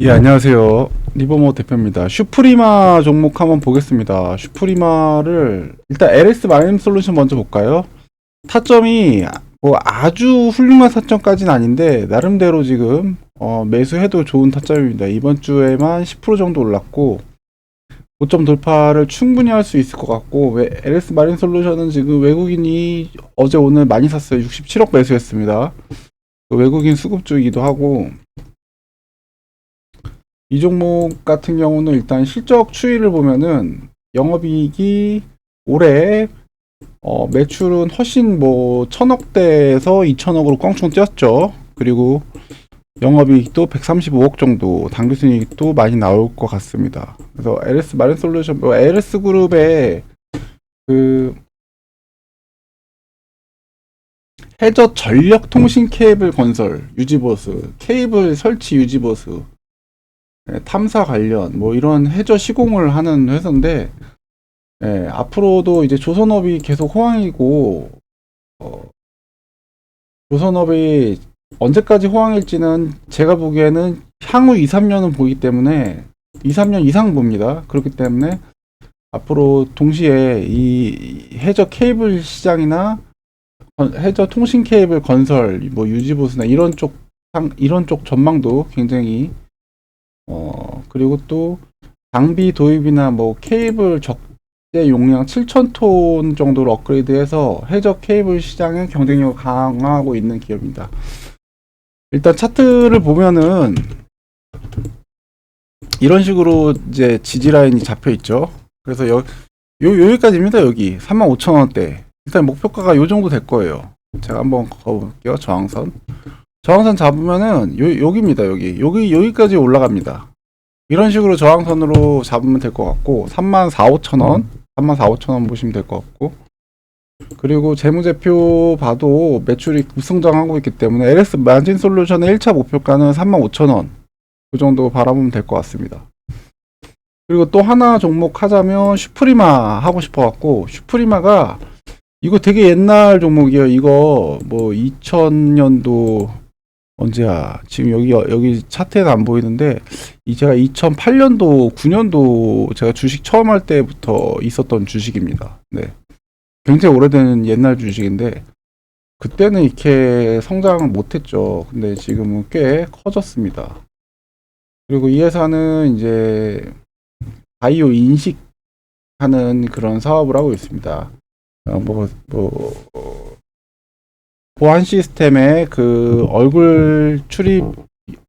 예, 안녕하세요. 리버모 대표입니다. 슈프리마 종목 한번 보겠습니다. 슈프리마를 일단 LS 마임 솔루션 먼저 볼까요? 타점이 뭐 아주 훌륭한 타점까지는 아닌데 나름대로 지금 어, 매수해도 좋은 타점입니다. 이번 주에만 10% 정도 올랐고 5점 돌파를 충분히 할 수 있을 것 같고 왜 LS 마린 솔루션은 지금 외국인이 어제 오늘 많이 샀어요. 67억 매수했습니다. 외국인 수급주이기도 하고 이 종목 같은 경우는 일단 실적 추이를 보면은 영업이익이 올해 어, 매출은 훨씬 뭐 천억대에서 2천억으로 껑충 뛰었죠. 그리고 영업이익도 135억 정도, 당기순이익도 많이 나올 것 같습니다. 그래서 LS 마린 솔루션, 뭐 LS 그룹의 그 해저 전력 통신 케이블 건설 유지보수, 케이블 설치 유지보수, 예, 탐사 관련 뭐 이런 해저 시공을 하는 회사인데 예, 앞으로도 이제 조선업이 계속 호황이고 어, 조선업이 언제까지 호황일지는 제가 보기에는 향후 2, 3년은 보기 때문에 2, 3년 이상 봅니다. 그렇기 때문에 앞으로 동시에 이 해저 케이블 시장이나 건- 해저 통신 케이블 건설, 뭐 유지 보수나 이런 쪽 상- 이런 쪽 전망도 굉장히 어, 그리고 또 장비 도입이나 뭐 케이블 적재 용량 7,000톤 정도로 업그레이드해서 해저 케이블 시장의 경쟁력을 강화하고 있는 기업입니다. 일단 차트를 보면은 이런 식으로 이제 지지 라인이 잡혀 있죠. 그래서 여, 요 여기까지입니다. 여기 35,000원대. 일단 목표가가 요 정도 될 거예요. 제가 한번 가볼게요. 저항선. 저항선 잡으면은 요, 여기입니다. 여기. 여기 여기까지 올라갑니다. 이런 식으로 저항선으로 잡으면 될 것 같고 3만 4, 5천 원, 3만 4, 5천 원 보시면 될 것 같고 그리고 재무제표 봐도 매출이 급성장하고 있기 때문에 LS 마진 솔루션의 1차 목표가는 3만 5천 원. 그 정도 바라보면 될 것 같습니다. 그리고 또 하나 종목 하자면 슈프리마 하고 싶어 갖고 슈프리마가 이거 되게 옛날 종목이에요. 이거 뭐 2000년도 언제야? 지금 여기 여기 차트에는 안 보이는데 이 제가 2008년도 9년도 제가 주식 처음 할 때부터 있었던 주식입니다. 네. 굉장히 오래된 옛날 주식인데 그때는 이렇게 성장을 못했죠. 근데 지금은 꽤 커졌습니다. 그리고 이 회사는 이제 바이오 인식하는 그런 사업을 하고 있습니다. 어, 뭐, 뭐, 어, 보안 시스템에 그 얼굴 출입,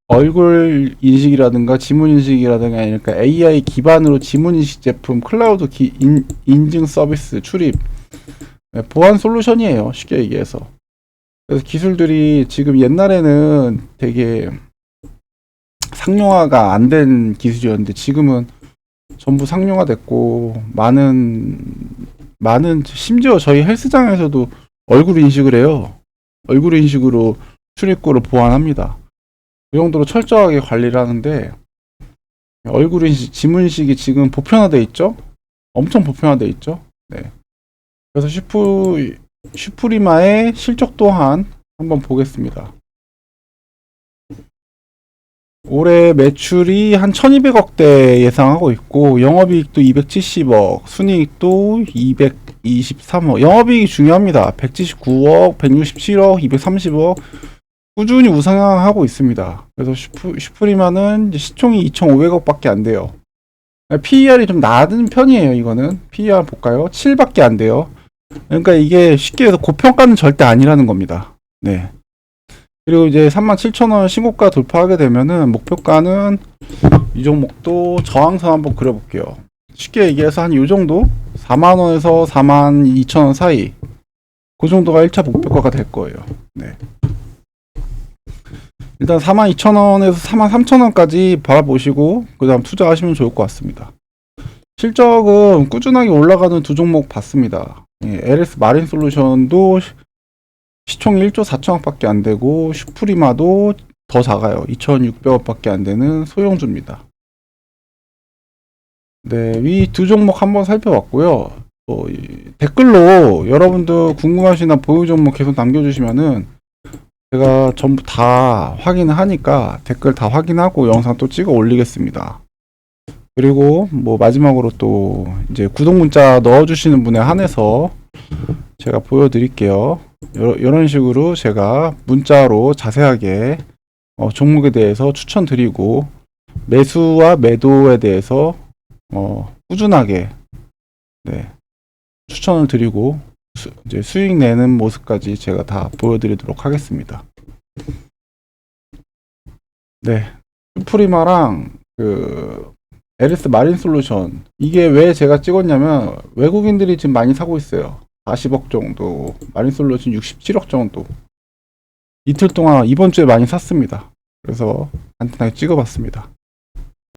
얼굴 인식이라든가 지문 인식이라든가 그러니까 AI 기반으로 지문 인식 제품 클라우드 기, 인, 인증 서비스 출입 네, 보안 솔루션이에요. 쉽게 얘기해서. 그래서 기술들이 지금 옛날에는 되게 상용화가 안 된 기술이었는데 지금은 전부 상용화 됐고 많은 많은 심지어 저희 헬스장에서도 얼굴 인식을 해요. 얼굴 인식으로 출입구를 보안합니다. 그 정도로 철저하게 관리를 하는데 얼굴 인식, 지문 인식이 지금 보편화돼 있죠? 엄청 보편화돼 있죠? 네. 그래서 슈프 슈프리마의 실적 또한 한번 보겠습니다. 올해 매출이 한 1200억대 예상하고 있고 영업이익도 270억, 순이익도 223억. 영업이익이 중요합니다. 179억, 167억, 230억 꾸준히 우상향하고 있습니다. 그래서 슈프, 슈프리마는 시총이 2,500억 밖에 안 돼요. PER이 좀 낮은 편이에요. 이거는 PER 볼까요? 7밖에 안 돼요. 그러니까 이게 쉽게 해서 고평가는 절대 아니라는 겁니다. 네. 그리고 이제 37,000원 신고가 돌파하게 되면은 목표가는 이 종목도 저항선 한번 그려볼게요. 쉽게 얘기해서 한요 정도? 4만원에서 4만 2천원 사이. 그 정도가 1차 목표가가 될 거예요. 네. 일단 4만 2천원에서 4만 3천원까지 바라보시고, 그 다음 투자하시면 좋을 것 같습니다. 실적은 꾸준하게 올라가는 두 종목 봤습니다. 예, LS 마린 솔루션도 시총이 1조 4천억 밖에 안 되고 슈프리마도 더 작아요. 2,600억 밖에 안 되는 소형주입니다. 네, 위두 종목 한번 살펴봤고요. 어, 이 댓글로 여러분들 궁금하시나 보유 종목 계속 남겨주시면은 제가 전부 다 확인을 하니까 댓글 다 확인하고 영상 또 찍어 올리겠습니다. 그리고 뭐 마지막으로 또 이제 구독 문자 넣어주시는 분에 한해서 제가 보여드릴게요. 요, 이런 식으로 제가 문자로 자세하게 어, 종목에 대해서 추천드리고 매수와 매도에 대해서 어, 꾸준하게 네, 추천을 드리고 수, 이제 수익 내는 모습까지 제가 다 보여드리도록 하겠습니다. 네, 프리마랑 그 에리스 마린 솔루션 이게 왜 제가 찍었냐면 외국인들이 지금 많이 사고 있어요. 40억 정도, 마린 솔루션 67억 정도. 이틀 동안 이번 주에 많이 샀습니다. 그래서 간단하게 찍어봤습니다.